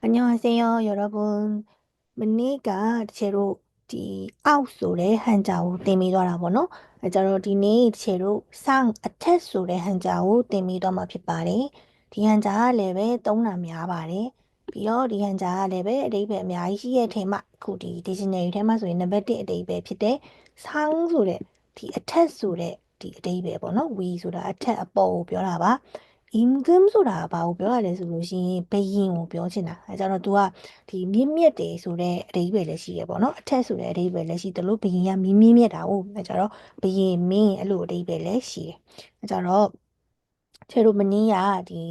안녕하세요, 여러분. 문니가 제로 디 아웃솔의 한자오 때미더라 보노. 저로 디니 제로 상 아테솔의 한자오 때미더 마ဖြစ်ပါတယ်။ဒီဟန်ဂျာလည်းပဲသုံးတာများပါတယ်။ပြီးတော့ဒီဟန်ဂျာလည်းပဲအဓိပ္ပာယ်အများကြီးရှိရဲ့ထဲမှာအခုဒီ dictionary ထဲမှာဆိုရင်နံပါတ်1အဓိပ္ပာယ်ဖြစ်တဲ့ဆောင်းဆိုတဲ့ဒီအထက်ဆိုတဲ့ဒီအဓိပ္ပာယ်ပေါ့နော်။ we ဆိုတာအထက်အပေါ်ကိုပြောတာပါ။ 임금 ဆိုတာဘာကိုပြောရလဲဆိုလို့ရှိရင်ဘယင်ကိုပြောချင်တာအဲကြတော့ तू ကဒီမြင့်မြတ်တယ်ဆိုတဲ့အဓိပ္ပာယ်လည်းရှိရပေါ့နော်အထက်ဆိုတဲ့အဓိပ္ပာယ်လည်းရှိတယ်လို့ဘယင်ကမြင့်မြင့်မြတ်တာဟုတ်အဲကြတော့ဘယင်မင်းအဲ့လိုအဓိပ္ပာယ်လည်းရှိတယ်အဲကြတော့ခြေတို့မင်းကဒီ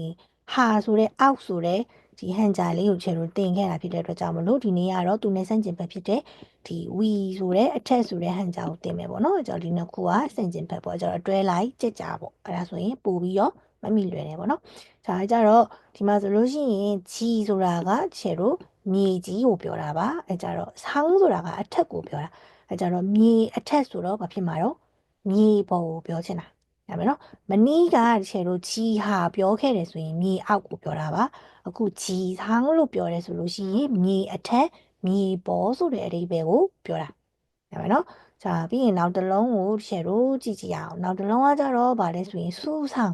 ဟာဆိုတဲ့အောက်ဆိုတဲ့ဒီဟန်ဂျာလေးကိုခြေတို့တင်ခဲ့တာဖြစ်တဲ့အတွက်ကြောင့်မလို့ဒီနေ့ကတော့သူနဲ့ဆန့်ကျင်ဘက်ဖြစ်တဲ့ဒီ we ဆိုတဲ့အထက်ဆိုတဲ့ဟန်ဂျာကိုတင်မယ်ပေါ့နော်အဲကြတော့ဒီနှစ်ခုကဆန့်ကျင်ဘက်ပေါ့အဲကြတော့အတွဲလိုက်ကြက်ကြပေါ့အဲဒါဆိုရင်ပို့ပြီးတော့ မမိလွယ်တယ်ပေါ့နော်။ဒါကြတော့ဒီမှာဆိုလို့ရှိရင်ဂျီဆိုတာကခြေတို့မြေကြီးကိုပြောတာပါ။အဲကြတော့ဆောင်းဆိုတာကအထက်ကိုပြောတာ။အဲကြတော့မြေအထက်ဆိုတော့ဘာဖြစ်မှာတော့မြေပေါ်ကိုပြောချင်တာ။ဒါမယ်နော်။မနီးကခြေတို့ဂျီဟာပြောခဲ့တယ်ဆိုရင်မြေအောက်ကိုပြောတာပါ။အခုဂျီဆောင်းလို့ပြောတယ်ဆိုလို့ရှိရင်မြေအထက်မြေပေါ်ဆိုတဲ့အဓိပ္ပာယ်ကိုပြောတာ။ဒါမယ်နော်။자ပြီးရင်နောက်တစ်လုံးကိုခြေတို့ကြည့်ကြည့်အောင်။နောက်တစ်လုံးကကြတော့ဗာလဲဆိုရင်စူးဆောင်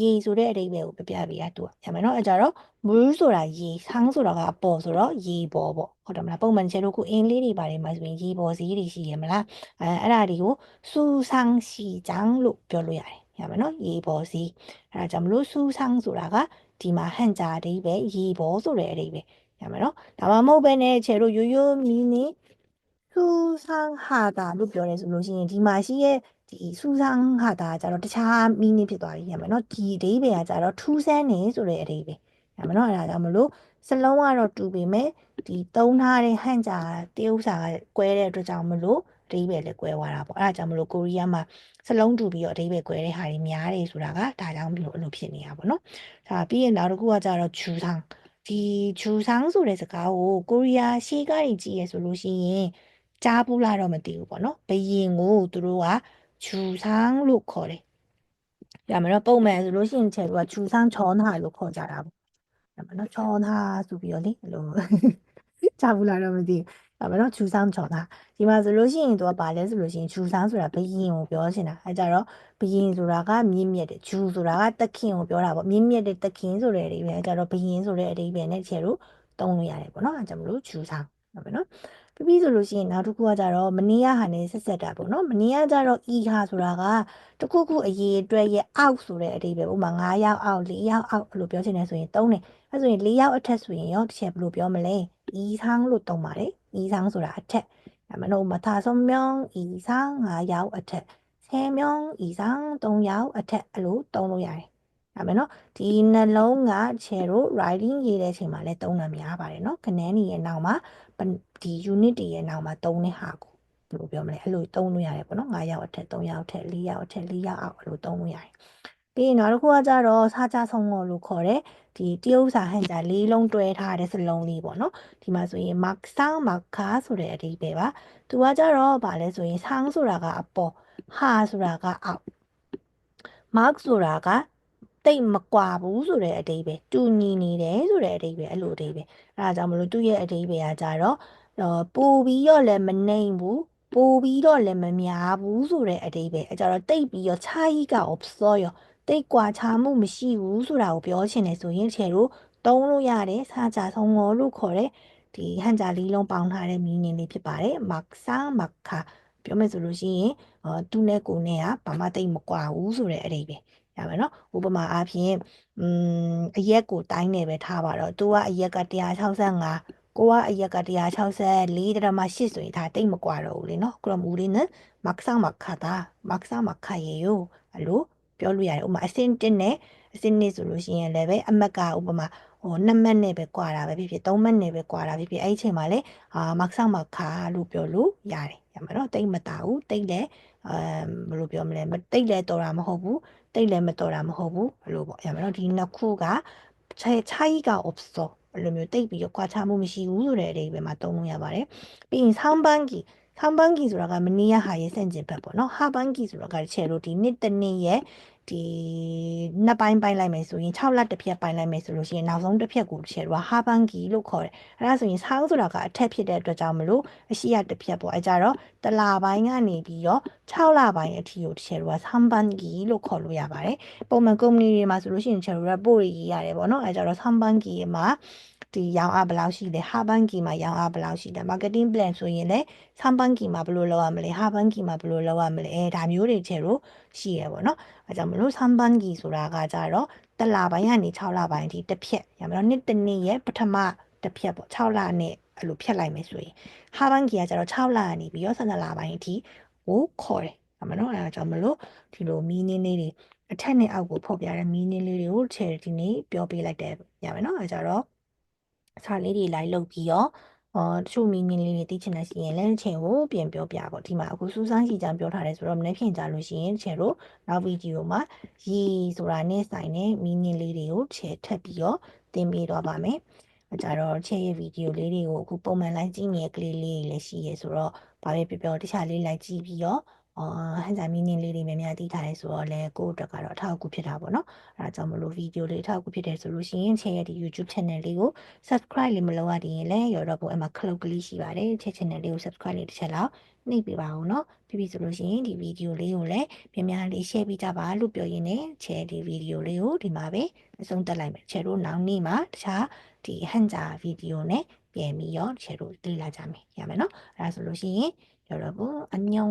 ရေဆိုတဲ့အဓိပ္ပာယ်ကိုပြပြပေးရသူကရမယ်နော်အဲကြတော့물ဆိုတာရေဆောင်းဆိုတာကအပေါ်ဆိုတော့ရေပေါ်ပေါ့ဟုတ်တယ်မလားပုံမှန်ချဲတို့ခုအင်းလေးတွေပါတယ်မှာဆိုရင်ရေပေါ်စီးတွေရှိရမလားအဲအဲ့ဒါတွေကိုစူဆောင်စီချန်းလို့ပြောလို့ရတယ်ရမယ်နော်ရေပေါ်စီးအဲ့ဒါကြောင့်မလို့စူဆောင်ဆိုတာကဒီမှာဟန်ကြအဓိပ္ပာယ်ရေပေါ်ဆိုတဲ့အဓိပ္ပာယ်ရမယ်နော်ဒါမှမဟုတ်ပဲနဲ့ချဲတို့ရိုးရိုးမီနေစူဆောင်ဟာတာလို့ပြောတယ်ဆိုလို့ရှိရင်ဒီမှာရှိရဲ့ ဒီစူဆောင်ဟာတာကြတော့တခြားမီနင်းဖြစ်သွားပြီရမယ်နော်ဒီအဓိပ္ပာယ်ကကြတော့ထူးဆန်းနေဆိုတဲ့အဓိပ္ပာယ်ရမယ်နော်အဲ့ဒါကြောင့်မလို့စလုံးကတော့တူပေမဲ့ဒီသုံးထားတဲ့ဟန်ကြတရုပ်စာကကွဲတဲ့အတွက်ကြောင့်မလို့အဓိပ္ပာယ်လည်းကွဲသွားတာပေါ့အဲ့ဒါကြောင့်မလို့ကိုရီးယားမှာစလုံးတူပြီးတော့အဓိပ္ပာယ်ကွဲတဲ့ဟာတွေများတယ်ဆိုတာကဒါကြောင့်မလို့အဲ့လိုဖြစ်နေတာပေါ့နော်ဒါပြီးရင်နောက်တစ်ခုကကြတော့ဂျူဆောင်ဒီဂျူဆောင်ဆိုတဲ့စကားကိုကိုရီးယားရှေ့ကနေကြည့်ရဆိုလို့ရှိရင်ကြားဘူးလားတော့မသိဘူးပေါ့နော်ဘယင်ကိုသူတို့က ဂျူဆောင်လို့ခေါ်တယ်ရမယ်နော်ပုံမှန်ဆိုလို့ရှိရင်ချေကဂျူဆောင်ချောနာလို့ခေါ်ကြတာပေါ့ရမယ်နော်ချောနာဆိုပြီးတော့လေအဲ့လိုကြားဘူးလားတော့မသိဘူးဒါပေမဲ့တော့ဂျူဆောင်ချော်တာဒီမှာဆိုလို့ရှိရင်သူကဘာလဲဆိုလို့ရှိရင်ဂျူဆောင်ဆိုတာဘယင်ကိုပြောချင်တာအဲကြတော့ဘယင်ဆိုတာကမြင့်မြတ်တယ်ဂျူဆိုတာကတခင်ကိုပြောတာပေါ့မြင့်မြတ်တဲ့တခင်ဆိုတဲ့အဓိပ္ပာယ်အဲကြတော့ဘယင်ဆိုတဲ့အဓိပ္ပာယ်နဲ့ချေလို့သုံးလို့ရတယ်ပေါ့နော်အဲကြောင့်မလို့ဂျူဆောင် ဟုတ်ပြီနော်ပြီးပြီဆိုလို့ရှိရင်နောက်တစ်ခုကကြတော့မနီးရဟာနဲ့ဆက်ဆက်တာပေါ့နော်မနီးရကြတော့ဤဟာဆိုတာကတခုခုအရေးအတွက်ရဲ့အောက်ဆိုတဲ့အဓိပ္ပာယ်ဥပမာ9ရောက်အောက်4ရောက်အောက်လို့ပြောချင်တယ်ဆိုရင်သုံးတယ်အဲဆိုရင်4ရောက်အထက်ဆိုရင်ရောတစ်ချက်ဘယ်လိုပြောမလဲဤဆောင်လို့သုံးပါတယ်ဤဆောင်ဆိုတာအထက်ဒါမှမဟုတ်မသာဆုံးမြောင်းဤဆောင်9ရောက်အထက်ဆယ်မြောင်းဤဆောင်3ရောက်အထက်အဲ့လိုသုံးလို့ရတယ် ဒါပဲเนาะဒီနှလုံးကချေတို့ writing ရေးတဲ့အချိန်မှာလည်းသုံးတာများပါတယ်เนาะခဏန်းကြီးရဲ့နောက်မှာဒီ unit တွေရဲ့နောက်မှာသုံးတဲ့ဟာကိုဘယ်လိုပြောမလဲအဲ့လိုသုံးလို့ရတယ်ပေါ့နော်9ရောက်အထက်3ရောက်အထက်4ရောက်အထက်4ရောက်အောက်အဲ့လိုသုံးလို့ရတယ်ပြီးရင်နောက်တစ်ခုကကြတော့စာကြဆုံးလို့လို့ခေါ်တယ်ဒီတရုပ်စာဟန်ကြလေးလုံးတွဲထားတဲ့စလုံးလေးပေါ့နော်ဒီမှာဆိုရင် mark sound marker ဆိုတဲ့အဓိပ္ပာယ်ပါသူကကြတော့ဗာလဲဆိုရင် sound ဆိုတာကအပေါ်ဟာဆိုတာကအောက် mark ဆိုတာက တိတ်မကွာဘူးဆိုတဲ့အတိပဲတူညီနေတယ်ဆိုတဲ့အတိပဲအဲ့လိုအတိပဲအဲ့ဒါကြောင့်မလို့သူ့ရဲ့အတိပဲကကြတော့ပူပြီးတော့လည်းမနှိမ်ဘူးပူပြီးတော့လည်းမများဘူးဆိုတဲ့အတိပဲအဲ့ကြတော့တိတ်ပြီးတော့ခြားကြီးက observe ရောတိတ်ကွာခြားမှုမရှိဘူးဆိုတာကိုပြောချင်တယ်ဆိုရင်ချေတို့သုံးလို့ရတယ်စာကြဆုံးငေါ်လို့ခေါ်တဲ့ဒီဟန်ဂျာလီလုံးပေါင်းထားတဲ့မီးနင်းလေးဖြစ်ပါတယ်မက်ဆာမက်ခါပြောမယ်ဆိုလို့ရှိရင်သူနဲ့ကိုနဲ့ကဘာမှတိတ်မကွာဘူးဆိုတဲ့အတိပဲ ရမယ်နော်ဥပမာအားဖြင့်อืมအရက်ကိုတိုင်းနေပဲထားပါတော့သူကအရက်က165ကိုကအရက်က164ဒရမ8ဆိုရင်ဒါတိတ်မကွာတော့ဘူးလေနော်ကရမူလေးနဲ့မက်ဆာမခါတာမက်ဆာမခါရေယိုအဲ့လိုပြောလို့ရတယ်ဥပမာအစင်း1နဲ့အစင်း2ဆိုလို့ရှိရင်လည်းပဲအမက်ကဥပမာဟို2မှတ်နဲ့ပဲကွာတာပဲဖြစ်ဖြစ်3မှတ်နဲ့ပဲကွာတာဖြစ်ဖြစ်အဲ့ဒီအချိန်မှာလေအာမက်ဆာမခါလို့ပြောလို့ရတယ်ရမှာနော်တိတ်မတာဘူးတိတ်လည်းအမ်ဘယ်လိုပြောမလဲတိတ်လည်းတော်တာမဟုတ်ဘူး တိတ်လည်းမတော်တာမဟုတ်ဘူးဘလို့ပေါ့ရမလားဒီနှစ်ခုကခြားခြားကြီးက obstacle အလိုမျိုးတိတ်ပြီးတော့ကွာခြားမှုမရှိဘူးဆိုတဲ့အဓိပ္ပာယ်မှာသုံးလို့ရပါတယ်ပြီးရင် sound banking ဟမ်ဘန်ကီဆိုတာကမနီးရဟာရဲ့ဆန့်ကျင်ဘက်ပေါ့နော်ဟာဘန်ကီဆိုတာကတချေလို့ဒီနှစ်တနည်းရဲ့ဒီနှစ်ပိုင်းပိုင်းလိုက်မယ်ဆိုရင်6လတစ်ဖြတ်ပိုင်းလိုက်မယ်ဆိုလို့ရှိရင်နောက်ဆုံးတစ်ဖြတ်ကိုချေတော့ဟာဘန်ဂီလို့ခေါ်တယ်အဲဒါဆိုရင်ဆောင်းဆိုတာကအထက်ဖြစ်တဲ့အတွက်ကြောင့်မလို့အရှိရတစ်ဖြတ်ပေါ့အဲကြတော့တလပိုင်းကနေပြီးတော့6လပိုင်းအထိကိုချေတော့ဆမ်ဘန်ဂီလို့ခေါ်လို့ရပါတယ်ပုံမှန်ကုမ္ပဏီတွေမှာဆိုလို့ရှိရင်ချေတော့ report တွေရေးရတယ်ပေါ့နော်အဲကြတော့ဆမ်ဘန်ဂီမှာဒီရောင်းအားဘယ်လောက်ရှိလဲဟာဘန်ကီမှာရောင်းအားဘယ်လောက်ရှိလဲ marketing plan ဆိုရင်လည်းဆမ်ဘန်ကီမှာဘယ်လိုလုပ်ရမလဲဟာဘန်ကီမှာဘယ်လိုလုပ်ရမလဲအဲဒါမျိုးတွေချေလို့ရှိရပေါ့နော် အဲကြောင့်မလို့ဆမ်ဘန်ကီဆိုတာကကြတော့တစ်လပိုင်းကနေ6လပိုင်းအထိတစ်ဖြက်ရမယ်နော်နှစ်တစ်နှစ်ရဲ့ပထမတစ်ဖြက်ပေါ့6လနဲ့အဲ့လိုဖြတ်လိုက်မယ်ဆိုရင်ဟာဘန်ကီကကြတော့6လကနေပြီးတော့12လပိုင်းအထိကိုခေါ်တယ်ရမယ်နော်အဲဒါကြောင့်မလို့ဒီလို meaning လေးတွေအထက်နဲ့အောက်ကိုဖော်ပြတဲ့ meaning လေးတွေကို charity နေ့ပြောပေးလိုက်တယ်ရမယ်နော်အဲကြတော့စာလေးတွေလိုက်လုပ်ပြီးတော့ အော်တချို့မင်းင်းလေးတွေသိချင်တဲ့ရှိရင်လည်းချိန်ကိုပြန်ပြောပြပေါ့ဒီမှာအခုစူးစမ်းစီကြံပြောထားတယ်ဆိုတော့မနေ့ဖြန်ကြလို့ရှိရင်ချိန်တို့နောက်ဗီဒီယိုမှာရီဆိုတာနဲ့ဆိုင်တဲ့မင်းင်းလေးတွေကိုချဲထပ်ပြီးတော့သင်ပေးတော့ပါမယ်အကြတော့ချဲရဲ့ဗီဒီယိုလေးတွေကိုအခုပုံမှန်လိုက်ကြည့်နေတဲ့ကလေးလေးတွေလည်းရှိရဲဆိုတော့ဘာပဲပြောပြောတခြားလေးလိုက်ကြည့်ပြီးတော့ အော်ဟန်စာမီနင်းလေးတွေများများသိထားရဲဆိုတော့လည်းကိုယ့်အတွက်ကတော့အထောက်အကူဖြစ်တာပေါ့နော်အဲဒါကြောင့်မလို့ဗီဒီယိုလေးအထောက်အကူဖြစ်တယ်ဆိုလို့ရှိရင်ချဲရဲ့ဒီ YouTube channel လေးကို subscribe လေးမလုပ်ရသေးရင်လည်းရောတော့ပုံအမ clock ကလေးရှိပါတယ်ချဲ channel လေးကို subscribe လေးတစ်ချက်လောက်နှိပ်ပေးပါဦးနော်ပြီးပြီဆိုလို့ရှိရင်ဒီဗီဒီယိုလေးကိုလည်းများများလေး share ပေးကြပါလို့ပြောရင်းနဲ့ချဲဒီဗီဒီယိုလေးကိုဒီမှာပဲအဆုံးသတ်လိုက်မယ်ချဲတို့နောက်နေ့မှာတခြားဒီဟန်ဂျာဗီဒီယိုနဲ့ပြန်ပြီးတော့ချဲတို့လေ့လာကြမယ်ရမယ်နော်အဲဒါဆိုလို့ရှိရင်ရောတော့ပုံအညော